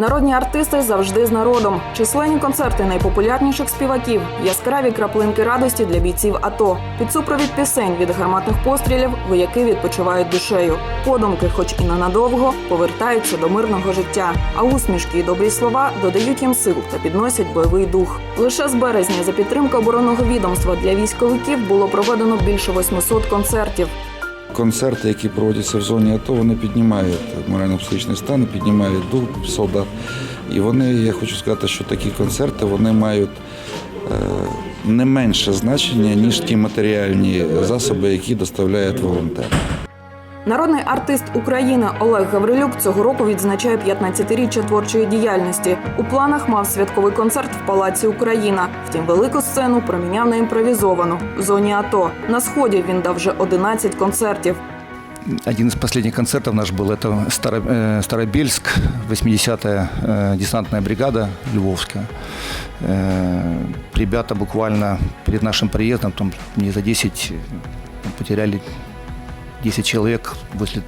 Народні артисти завжди з народом. Численні концерти найпопулярніших співаків, яскраві краплинки радості для бійців АТО. Під супровід пісень від гарматних пострілів вояки відпочивають душею. Подумки, хоч і ненадовго, повертаються до мирного життя. А усмішки і добрі слова додають їм сил та підносять бойовий дух. Лише з березня за підтримки оборонного відомства для військовиків було проведено більше 800 концертів. Концерти, які проводяться в зоні АТО, вони піднімають морально-психічний стан, піднімають дух солдат. І вони, я хочу сказати, що такі концерти вони мають е, не менше значення, ніж ті матеріальні засоби, які доставляють волонтери. Народний артист України Олег Гаврилюк цього року відзначає 15-річчя творчої діяльності. У планах мав святковий концерт в Палаці Україна. Втім, велику сцену проміняв на імпровізовану в зоні АТО. На сході він дав вже 11 концертів. Один из последних концертов наш был, это Старо- э, Старобельск, 80-я э, десантная бригада Львовская. Э, Ребята буквально перед нашим приездом, там не за 10, э, там потеряли 10 человек возле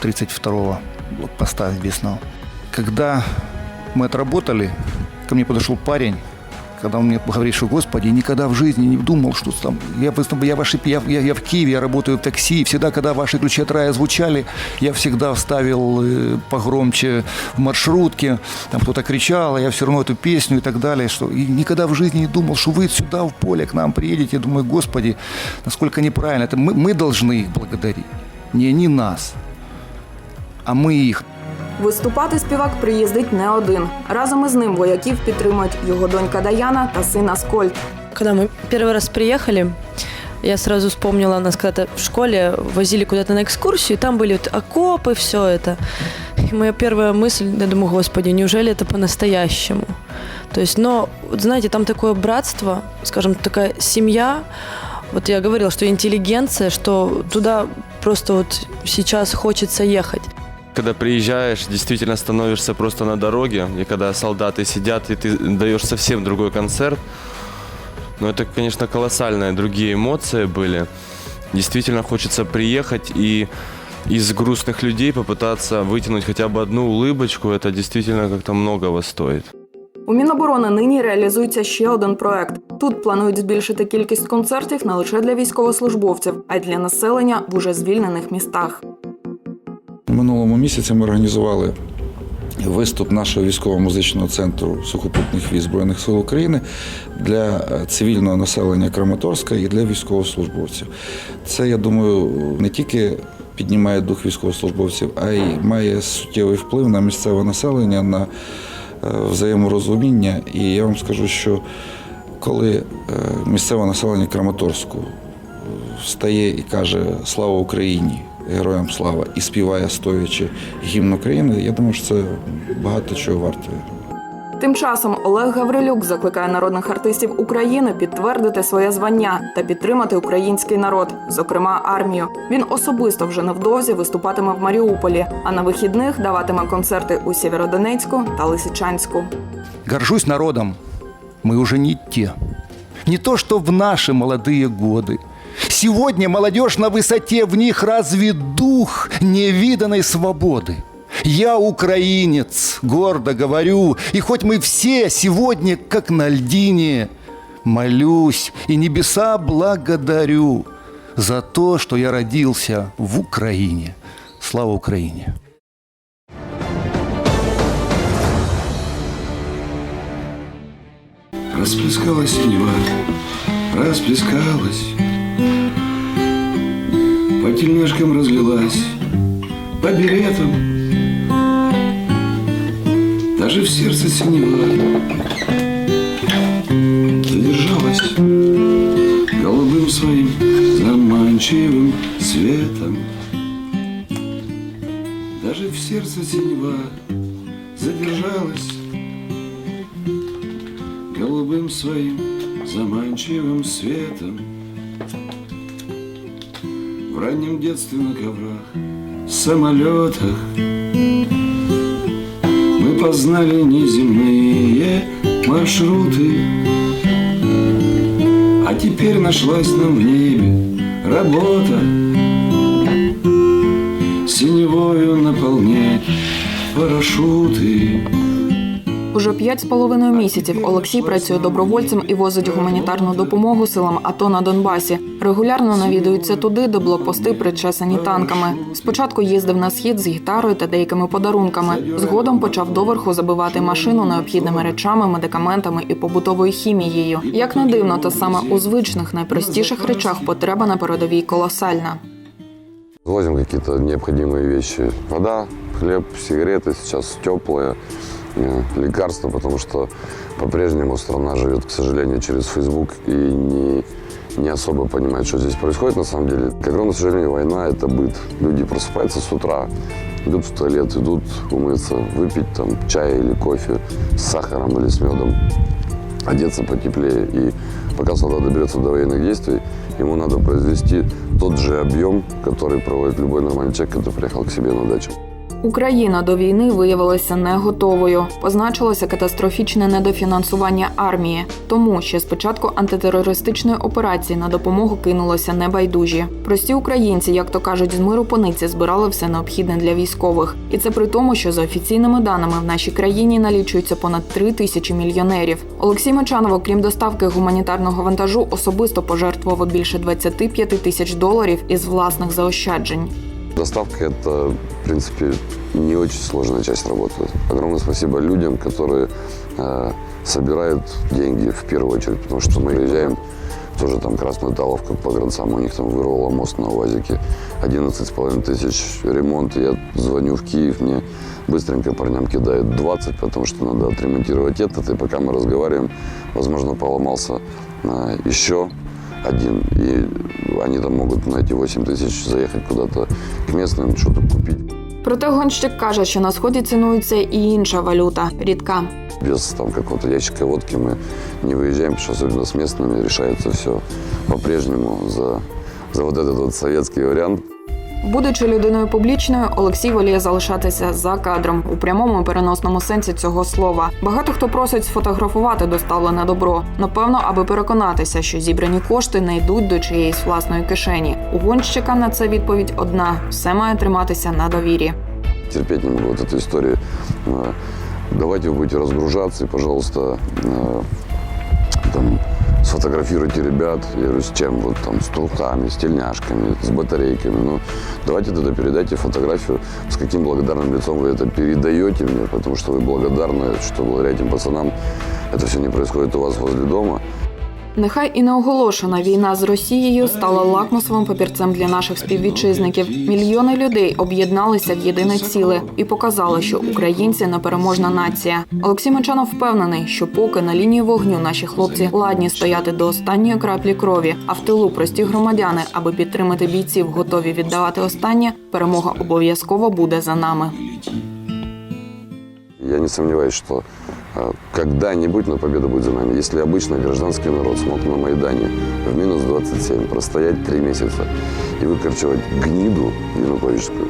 32-го блокпоста известного. Когда мы отработали, ко мне подошел парень, когда он мне говорит, что, Господи, никогда в жизни не думал, что там... Я, я, ваши, я, я, я в Киеве, я работаю в такси, и всегда, когда ваши ключи от рая звучали, я всегда вставил э, погромче в маршрутке, там кто-то кричал, а я все равно эту песню и так далее. Что, и никогда в жизни не думал, что вы сюда, в поле, к нам приедете. Я думаю, Господи, насколько неправильно. Это мы, мы должны их благодарить. Не они нас, а мы их. Виступати співак приїздить не один. Разом із ним вояків підтримують його донька Даяна та син Аскольд. Когда мы первый раз приехали, я сразу вспомнила, нас когда-то в школе возили куда-то на экскурсию, и там были вот окопы, все это. И моя первая мысль, я думаю, господи, неужели это по-настоящему? То есть, но, вот знаете, там такое братство, скажем, такая семья. Вот я говорила, что интеллигенция, что туда просто вот сейчас хочется ехать. Когда приезжаешь, действительно становишься просто на дороге, и когда солдаты сидят, и ты даешь совсем другой концерт. Но это, конечно, колоссальные другие эмоции были. Действительно хочется приехать и из грустных людей попытаться вытянуть хотя бы одну улыбочку. Это действительно как-то многого стоит. У Міноборони нині реалізується ще один проект. Тут планують збільшити кількість концертів не лише для військовослужбовців, а й для населення в уже звільнених містах. Минулому місяці ми організували виступ нашого військово-музичного центру сухопутних військ Збройних сил України для е, цивільного населення Краматорська і для військовослужбовців. Це, я думаю, не тільки піднімає дух військовослужбовців, а й має суттєвий вплив на місцеве населення, на е, взаєморозуміння. І я вам скажу, що коли е, місцеве населення Краматорську встає і каже Слава Україні! Героям слава і співає стоячи гімн України. Я думаю, що це багато чого вартує. Тим часом Олег Гаврилюк закликає народних артистів України підтвердити своє звання та підтримати український народ, зокрема армію. Він особисто вже невдовзі виступатиме в Маріуполі, а на вихідних даватиме концерти у Сєвєродонецьку та Лисичанську. Горжусь народом. Мы уже не те. Не то, что в наши молодые годы. Сегодня молодежь на высоте, в них разве дух невиданной свободы. Я украинец, гордо говорю, и хоть мы все сегодня, как на льдине, молюсь и небеса благодарю за то, что я родился в Украине. Слава Украине! Расплескалась синева, расплескалась, По тельняшкам разлилась, по беретам, Даже в сердце синева Задержалась голубым своим заманчивым светом. Даже в сердце синева задержалась голубым своим заманчивым светом. В раннем детстве на коврах, самолетах Мы познали неземные маршруты А теперь нашлась нам в небе работа Синевою наполнять парашюты Уже п'ять з половиною місяців Олексій працює добровольцем і возить гуманітарну допомогу силам АТО на Донбасі. Регулярно навідується туди, де блокпости причесані танками. Спочатку їздив на схід з гітарою та деякими подарунками. Згодом почав доверху забивати машину необхідними речами, медикаментами і побутовою хімією. Як не дивно, та саме у звичних найпростіших речах потреба на передовій колосальна. Возим какие-то необходимые вещи. Вода, хлеб, сигареты, сейчас теплые, э, лекарства, потому что по-прежнему страна живет, к сожалению, через Facebook и не, не особо понимает, что здесь происходит на самом деле. К огромному сожалению, война – это быт. Люди просыпаются с утра, идут в туалет, идут умыться, выпить там чай или кофе с сахаром или с медом, одеться потеплее. И пока солдат доберется до военных действий, ему надо произвести тот же объем, который проводит любой нормальный человек, который приехал к себе на дачу. Україна до війни виявилася не готовою. Позначилося катастрофічне недофінансування армії. Тому ще з початку антитерористичної операції на допомогу кинулося небайдужі. Прості українці, як то кажуть, з миру пониці збирали все необхідне для військових. І це при тому, що за офіційними даними в нашій країні налічується понад три тисячі мільйонерів. Олексій Мечанов, окрім доставки гуманітарного вантажу, особисто пожертвував більше 25 тисяч доларів із власних заощаджень. Доставка – это, в принципе, не очень сложная часть работы. Огромное спасибо людям, которые э, собирают деньги в первую очередь, потому что мы приезжаем, тоже там Красная Таловка по гранцам, у них там вырвало мост на УАЗике, 11,5 тысяч ремонт. Я звоню в Киев, мне быстренько парням кидают 20, потому что надо отремонтировать этот, и пока мы разговариваем, возможно, поломался э, еще один, и они там могут на эти 8 тысяч заехать куда-то к местным, что-то купить. Проте гонщик каже, що на сході цінується і інша валюта рідка. Без там какого-то ящика водки мы не выезжаем, потому что особенно с местными решается все по-прежнему за, за вот этот вот советский вариант. Будучи людиною публічною, Олексій воліє залишатися за кадром у прямому і переносному сенсі цього слова. Багато хто просить сфотографувати доставлене добро. Напевно, аби переконатися, що зібрані кошти не йдуть до чиєїсь власної кишені. У гонщика на це відповідь одна: все має триматися на довірі. Терпеть не могу вот эту историю. Э, Давайте вы будете разгружаться, и, пожалуйста, э, там, сфотографируйте ребят. Я говорю, с чем? Вот там, с трухами, с тельняшками, с батарейками. Ну, давайте тогда передайте фотографию, с каким благодарным лицом вы это передаете мне, потому что вы благодарны, что благодаря этим пацанам это все не происходит у вас возле дома. Нехай і неоголошена війна з Росією стала лакмусовим папірцем для наших співвітчизників. Мільйони людей об'єдналися в єдине ціле і показали, що українці непереможна нація. Олексій Мочанов впевнений, що поки на лінії вогню наші хлопці ладні стояти до останньої краплі крові, а в тилу прості громадяни, аби підтримати бійців, готові віддавати останнє, перемога обов'язково буде за нами. Я не сомневаюсь, что э, когда-нибудь, но победа будет за нами. Если обычно гражданский народ смог на Майдане в минус 27 простоять три месяца и выкорчевать гниду януковическую,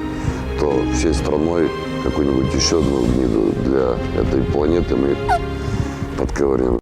то всей страной какую-нибудь еще одну гниду для этой планеты мы подковырнем.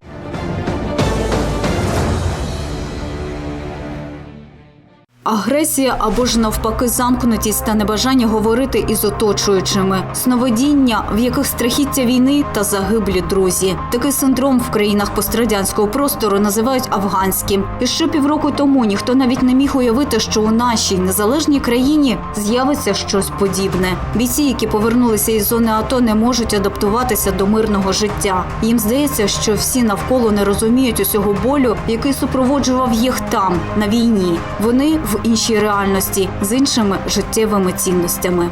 Агресія або ж навпаки замкнутість та небажання говорити із оточуючими, сновидіння, в яких страхіття війни та загиблі друзі. Такий синдром в країнах пострадянського простору називають афганським. І ще півроку тому ніхто навіть не міг уявити, що у нашій незалежній країні з'явиться щось подібне. Бійці, які повернулися із зони АТО, не можуть адаптуватися до мирного життя. Їм здається, що всі навколо не розуміють усього болю, який супроводжував їх там, на війні. Вони в іншій реальності з іншими життєвими цінностями.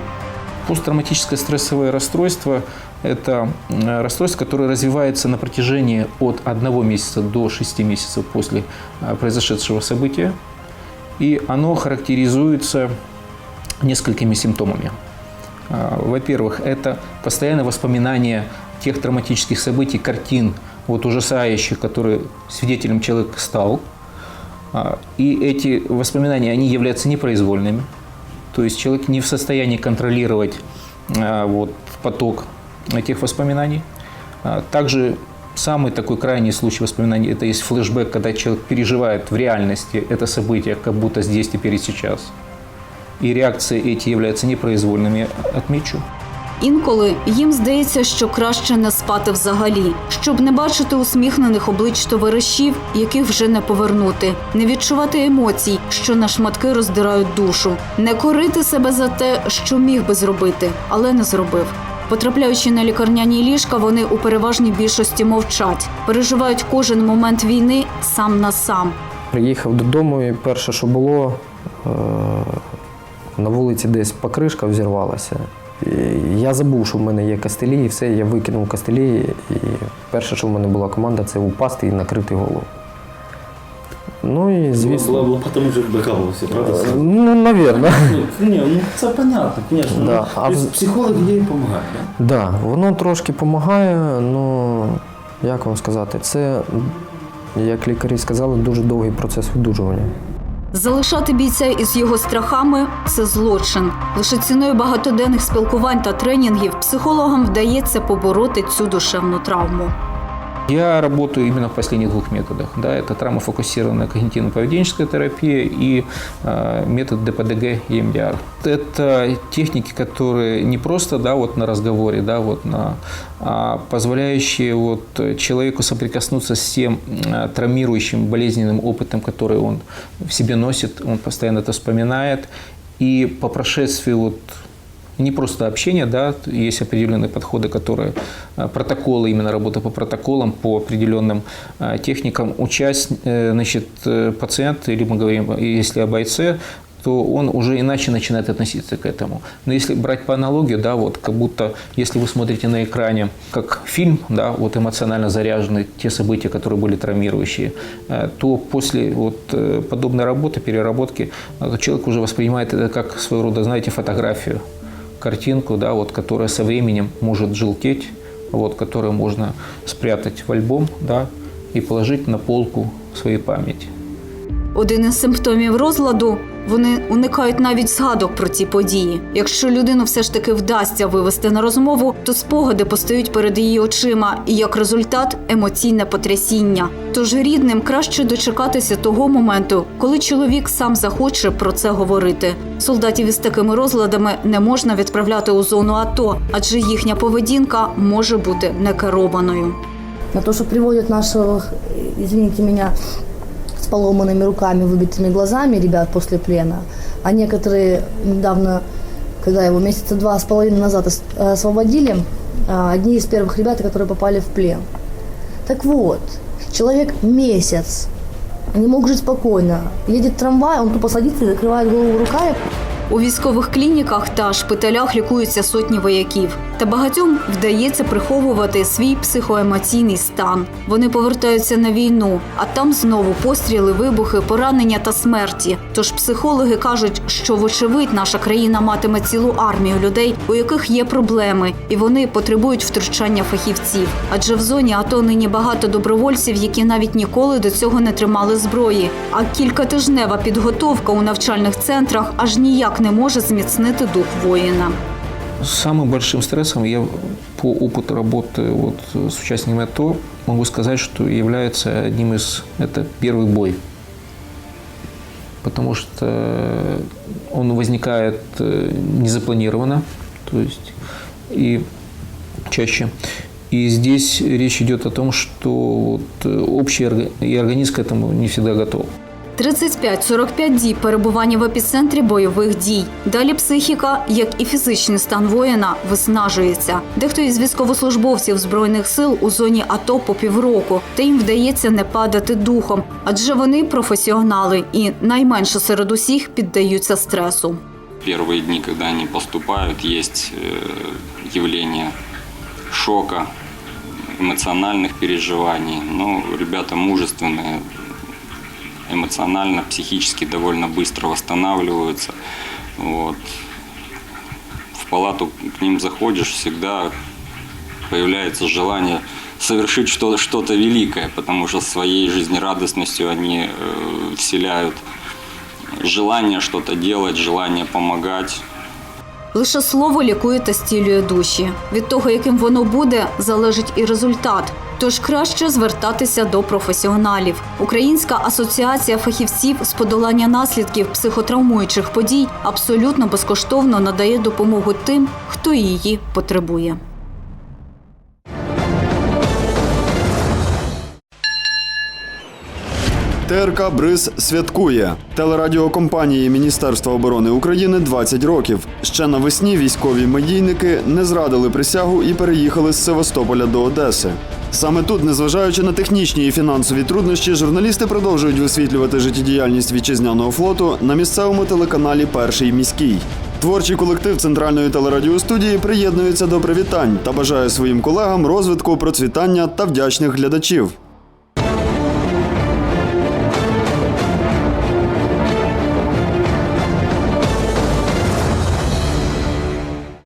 Посттравматическое стрессовое расстройство – это э, расстройство, которое развивается на протяжении от одного месяца до 6 месяцев после э, произошедшего события. И оно характеризуется несколькими симптомами. А, Во-первых, это постоянное воспоминание тех травматических событий, картин, вот ужасающих, которые свидетелем человек стал. а, И эти воспоминания, они являются непроизвольными. То есть человек не в состоянии контролировать а, вот, поток этих воспоминаний. А, Также самый такой крайний случай воспоминаний – это есть флешбэк, когда человек переживает в реальности это событие, как будто здесь, теперь и сейчас. И реакции эти являются непроизвольными, отмечу. Інколи їм здається, що краще не спати взагалі, щоб не бачити усміхнених облич товаришів, яких вже не повернути, не відчувати емоцій, що на шматки роздирають душу, не корити себе за те, що міг би зробити, але не зробив. Потрапляючи на лікарняні ліжка, вони у переважній більшості мовчать, переживають кожен момент війни сам на сам. Приїхав додому і перше, що було, е, на вулиці десь покришка взірвалася. І я забув, що в мене є кастелі, і все, я викинув кастелі. І перше, що в мене була команда, це упасти і накрити голову. Ну і звісно. Було, було тому, що бекалося, правда? Е, Ну, навірно. Ну, ні, ну це понятно, звісно. Да, а тобто Психолог їй допомагає, так? Да, воно трошки допомагає, ну як вам сказати, це, як лікарі сказали, дуже довгий процес видужування. Залишати бійця із його страхами це злочин. Лише ціною багатоденних спілкувань та тренінгів психологам вдається побороти цю душевну травму. Я работаю именно в последних двух методах. Да, это травмофокусированная когнитивно-поведенческая терапия и э, метод ДПДГ и МДР. Это техники, которые не просто да, вот на разговоре, да, вот на, а позволяющие вот человеку соприкоснуться с тем э, травмирующим болезненным опытом, который он в себе носит, он постоянно это вспоминает. И по прошествии вот не просто общение, да, есть определенные подходы, которые э, протоколы, именно работа по протоколам, по определенным э, техникам. Участь, э, значит, пациент, или мы говорим, если о бойце, то он уже иначе начинает относиться к этому. Но если брать по аналогии, да, вот как будто, если вы смотрите на экране как фильм, да, вот эмоционально заряженный, те события, которые были травмирующие, то после вот подобной работы, переработки, человек уже воспринимает это как своего рода, знаете, фотографию картинку, да, вот, которая со временем может желтеть, вот, которую можно спрятать в альбом да, и положить на полку своей памяти. Один із симптомів розладу вони уникають навіть згадок про ці події. Якщо людину все ж таки вдасться вивести на розмову, то спогади постають перед її очима, і як результат емоційне потрясіння. Тож рідним краще дочекатися того моменту, коли чоловік сам захоче про це говорити. Солдатів із такими розладами не можна відправляти у зону АТО, адже їхня поведінка може бути некерованою. на то, что приводят наших, извините меня, с поломанными руками, выбитыми глазами ребят после плена. А некоторые недавно, когда его месяца два с половиной назад ос- освободили, а, одни из первых ребят, которые попали в плен. Так вот, человек месяц не мог жить спокойно. Едет трамвай, он тупо садится и закрывает голову руками. У військових клініках та шпиталях лікуються сотні вояків. Та багатьом вдається приховувати свій психоемоційний стан. Вони повертаються на війну, а там знову постріли, вибухи, поранення та смерті. Тож психологи кажуть, що вочевидь наша країна матиме цілу армію людей, у яких є проблеми, і вони потребують втручання фахівців. Адже в зоні АТО нині багато добровольців, які навіть ніколи до цього не тримали зброї. А кількатижнева підготовка у навчальних центрах аж ніяк не може зміцнити дух воїна. Самым большим стрессом я по опыту работы вот с участниками АТО могу сказать, что является одним из это первый бой. Потому что он возникает э, незапланированно, то есть и чаще. И здесь речь идет о том, что вот э, общий и организм к этому не всегда готов. 35-45 діб перебування в епіцентрі бойових дій. Далі психіка, як і фізичний стан воїна, виснажується. Дехто із військовослужбовців збройних сил у зоні АТО по півроку, та їм вдається не падати духом, адже вони професіонали і найменше серед усіх піддаються стресу. Первые дни, когда они поступают, есть э, явление шока, эмоциональных переживаний. Но ребята мужественные, эмоционально, психически довольно быстро восстанавливаются. Вот. В палату к ним заходишь, всегда появляется желание совершить что- что-то великое, потому что своей жизнерадостностью они э, вселяют желание что-то делать, желание помогать. Лише слово лікує та стілює душі. Від того, яким воно буде, залежить і результат. Тож краще звертатися до професіоналів. Українська асоціація фахівців з подолання наслідків психотравмуючих подій абсолютно безкоштовно надає допомогу тим, хто її потребує. ТРК Бриз святкує телерадіокомпанії Міністерства оборони України 20 років. Ще навесні військові медійники не зрадили присягу і переїхали з Севастополя до Одеси. Саме тут, незважаючи на технічні і фінансові труднощі, журналісти продовжують висвітлювати життєдіяльність вітчизняного флоту на місцевому телеканалі Перший міський. Творчий колектив центральної телерадіостудії приєднується до привітань та бажає своїм колегам розвитку, процвітання та вдячних глядачів.